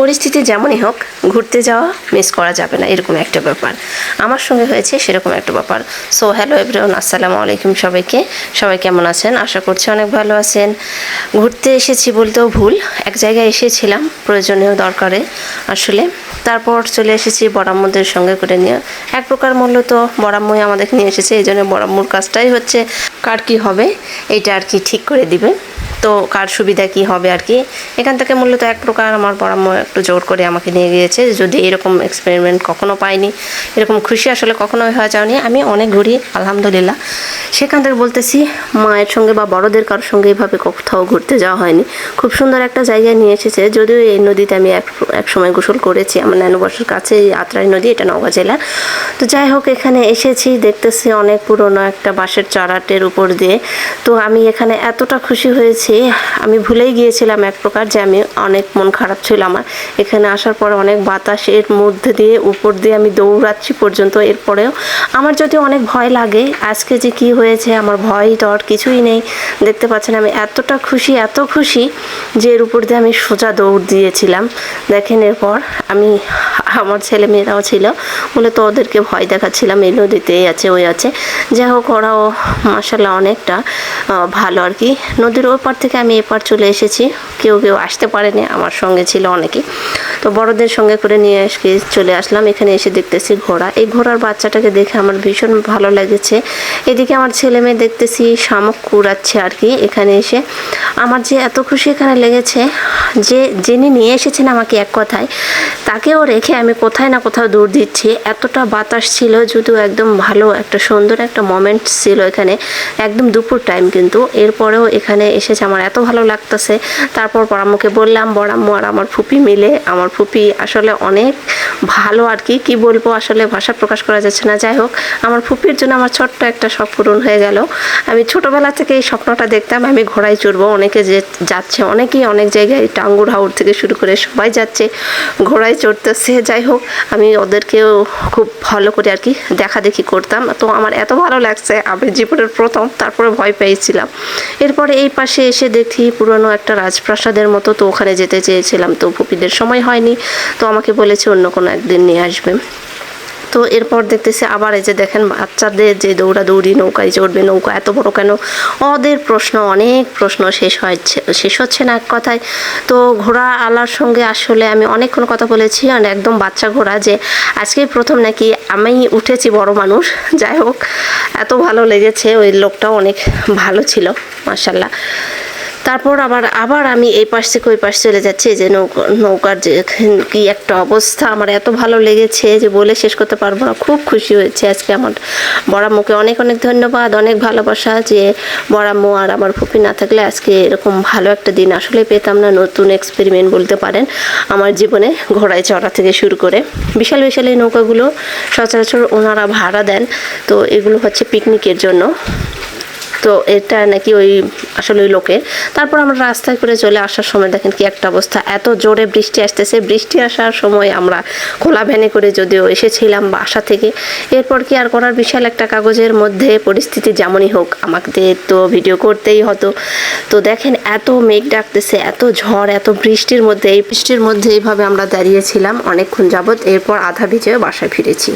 পরিস্থিতি যেমনই হোক, ঘুরতে যাওয়া মিস করা যাবে না, এরকম একটা ব্যাপার। আমার সঙ্গে হয়েছে সেরকম একটা ব্যাপার। সো হ্যালো এভরিওয়ান আসসালামু আলাইকুম সবাইকে। সবাই কেমন আছেন? আশা করছি অনেক ভালো আছেন। ঘুরতে এসেছি বলতেও ভুল, এক জায়গায় এসেছিলাম, প্রয়োজনীয় দরকারে আসলে। তারপর চলে এসেছি বড়াম্মুদের সঙ্গে করে নিয়ে। এক প্রকার মূল্য তো বড়াম্মুই আমাদেরকে নিয়ে এসেছে, এই জন্য বড়াম্মুর কাজটাই হচ্ছে কার কী হবে এটা আর কি ঠিক করে দিবে। তো কার সুবিধা কি হবে আর কি? এখান থেকে মূলত এক প্রকার আমার পরাম্ম একটু জোর করে আমাকে নিয়ে গিয়েছে। যদি এরকম এক্সপেরিমেন্ট কখনো পাইনি, এরকম খুশি আসলে কখনোই হওয়া যায়নি। আমি অনেক ঘুরি, আলহামদুলিল্লাহ। সেখান থেকে বলতেছি, মায়ের সঙ্গে বা বড়দের কারোর সঙ্গে এইভাবে কোথাও ঘুরতে যাওয়া হয়নি। খুব সুন্দর একটা জায়গায় নিয়ে এসেছে। যদিও এই নদীতে আমি এক এক সময় গোসল করেছি, আমার নানুবাসার কাছে, এই আত্রাই নদী, এটা নওগাঁ জেলা তো যাই হোক, এখানে এসেছি, দেখতেছি অনেক পুরনো একটা বাঁশের চারাটের উপর দিয়ে। তো আমি এখানে এতটা খুশি হয়েছি আমি ভুলেই গিয়েছিলাম এক প্রকার যে আমি অনেক মন খারাপ ছিল আমার। এখানে আসার পরে অনেক বাতাসের মধ্যে দিয়ে, উপর দিয়ে আমি দৌড়াচ্ছি পর্যন্ত। এরপরেও আমার যদি অনেক ভয় লাগে, আজকে যে কি হয়েছে, আমার ভয় ডর কিছুই নেই। দেখতে পাচ্ছেন, আমি এতটা খুশি, এত খুশি যে এর উপর দিয়ে আমি সোজা দৌড় দিয়েছিলাম। দেখেন এরপর আমি আমার ছেলে মেয়েরাও ছিল। মূলত ওদেরকে ভয় দেখাচ্ছিলাম, এই নদীতে আছে, ওই আছে। যাই হোক, ওরাও মাসাল্লাহ অনেকটা ভালো আর কি। নদীর ওই পার থেকে আমি এপার চলে এসেছি। কেউ কেউ আসতে পারেনি, আমার সঙ্গে ছিল অনেকে। তো বড়দের সঙ্গে করে নিয়ে এসে চলে আসলাম। এখানে এসে দেখতেছি ঘোড়া। এই ঘোড়ার বাচ্চাটাকে দেখে আমার ভীষণ ভালো লেগেছে। এদিকে আমার ছেলে মেয়ে দেখতেছি শামুক কুড়াচ্ছে আর কি। এখানে এসে আমার যে এত খুশি এখানে লেগেছে, যে যিনি নিয়ে এসেছেন আমাকে এক কথায়, তাকেও রেখে আমি কোথায় না কোথাও দৌড় দিচ্ছি। এতটা বাতাস ছিল, যদিও একদম ভালো, একটা সুন্দর একটা মোমেন্ট ছিল এখানে, একদম দুপুর টাইম কিন্তু। এরপরেও এখানে এসেছে, আমার এত ভালো লাগতেছে। তারপর বড়াম্মুকে বললাম, বড়াম্মু আর আমার ফুপি মিলে, আমার ফুপি আসলে অনেক ভালো আর কি কি বলব? আসলে ভাষা প্রকাশ করা যাচ্ছে না। যাই হোক, আমার ফুপির জন্য আমার ছোট্ট একটা শখ পূরণ হয়ে গেল। আমি ছোটবেলা থেকে এই স্বপ্নটা দেখতাম, আমি ঘোড়ায় চড়বো অনেকে যে যাচ্ছে, অনেকেই অনেক জায়গায় টাঙ্গুর হাউর থেকে শুরু করে সবাই যাচ্ছে, ঘোড়ায় চড়তেছে। যাই হোক, আমি ওদেরকেও খুব ভালো করে আর কি দেখা দেখি করতাম। তো আমার এত ভালো লাগছে আমি জীবনের প্রথম, তারপরে ভয় পেয়েছিলাম। এরপরে এই পাশে এসে দেখি পুরনো একটা রাজপ্রাসাদের মতো, তো ওখানে যেতে চেয়েছিলাম। তো ফুপিদের সময় হয়নি, তো আমাকে বলেছে অন্য কোনো একদিন নিয়ে আসবে। তো এরপর দেখতেছি আবার এই যে দেখেন বাচ্চাদের যে দৌড়াদৌড়ি নৌকায় চড়বে নৌকা, এত বড় কেন? ওদের প্রশ্ন, অনেক প্রশ্ন শেষ হচ্ছে শেষ হচ্ছে না এক কথায়। তো ঘোড়া আলার সঙ্গে আসলে আমি অনেকক্ষণ কথা বলেছি, আর একদম বাচ্চা ঘোড়া যে আজকে প্রথম নাকি আমি উঠেছি বড় মানুষ, যাই হোক, এত ভালো লেগেছে, ওই লোকটাও অনেক ভালো ছিল মার্শাল্লাহ তারপর আবার আবার আমি এই পাশ থেকে ওই পাশ চলে যাচ্ছি যে নৌকা, নৌকার যে কি একটা অবস্থা। আমার এত ভালো লেগেছে যে বলে শেষ করতে পারব না। খুব খুশি হয়েছে আজকে আমার বড়াম্মুকে অনেক অনেক ধন্যবাদ, অনেক ভালোবাসা যে বড়াম্মু আর আমার ফুপি না থাকলে আজকে এরকম ভালো একটা দিন আসলে পেতাম না, নতুন এক্সপেরিমেন্ট বলতে পারেন, আমার জীবনে ঘোড়ায় চড়া থেকে শুরু করে। বিশাল বিশাল এই নৌকাগুলো সচরাচর ওনারা ভাড়া দেন। তো এগুলো হচ্ছে পিকনিকের জন্য। তো এটা নাকি ওই আসলে ওই লোকের। তারপর আমরা রাস্তায় করে চলে আসার সময় দেখেন কি একটা অবস্থা। এত জোরে বৃষ্টি আসতেছে। বৃষ্টি আসার সময় আমরা খোলা ভ্যানে করে যদিও এসেছিলাম বাসা থেকে। এরপর কি আর করার? বিশাল একটা কাগজের মধ্যে পরিস্থিতি যেমনই হোক, আমাদের তো ভিডিও করতেই হতো। তো দেখেন এত মেঘ ডাকতেছে, এত ঝড়, এত বৃষ্টির মধ্যে। এই বৃষ্টির মধ্যে এইভাবে আমরা দাঁড়িয়েছিলাম অনেকক্ষণ যাবৎ। এরপর আধা ভিজে বাসায় ফিরেছি।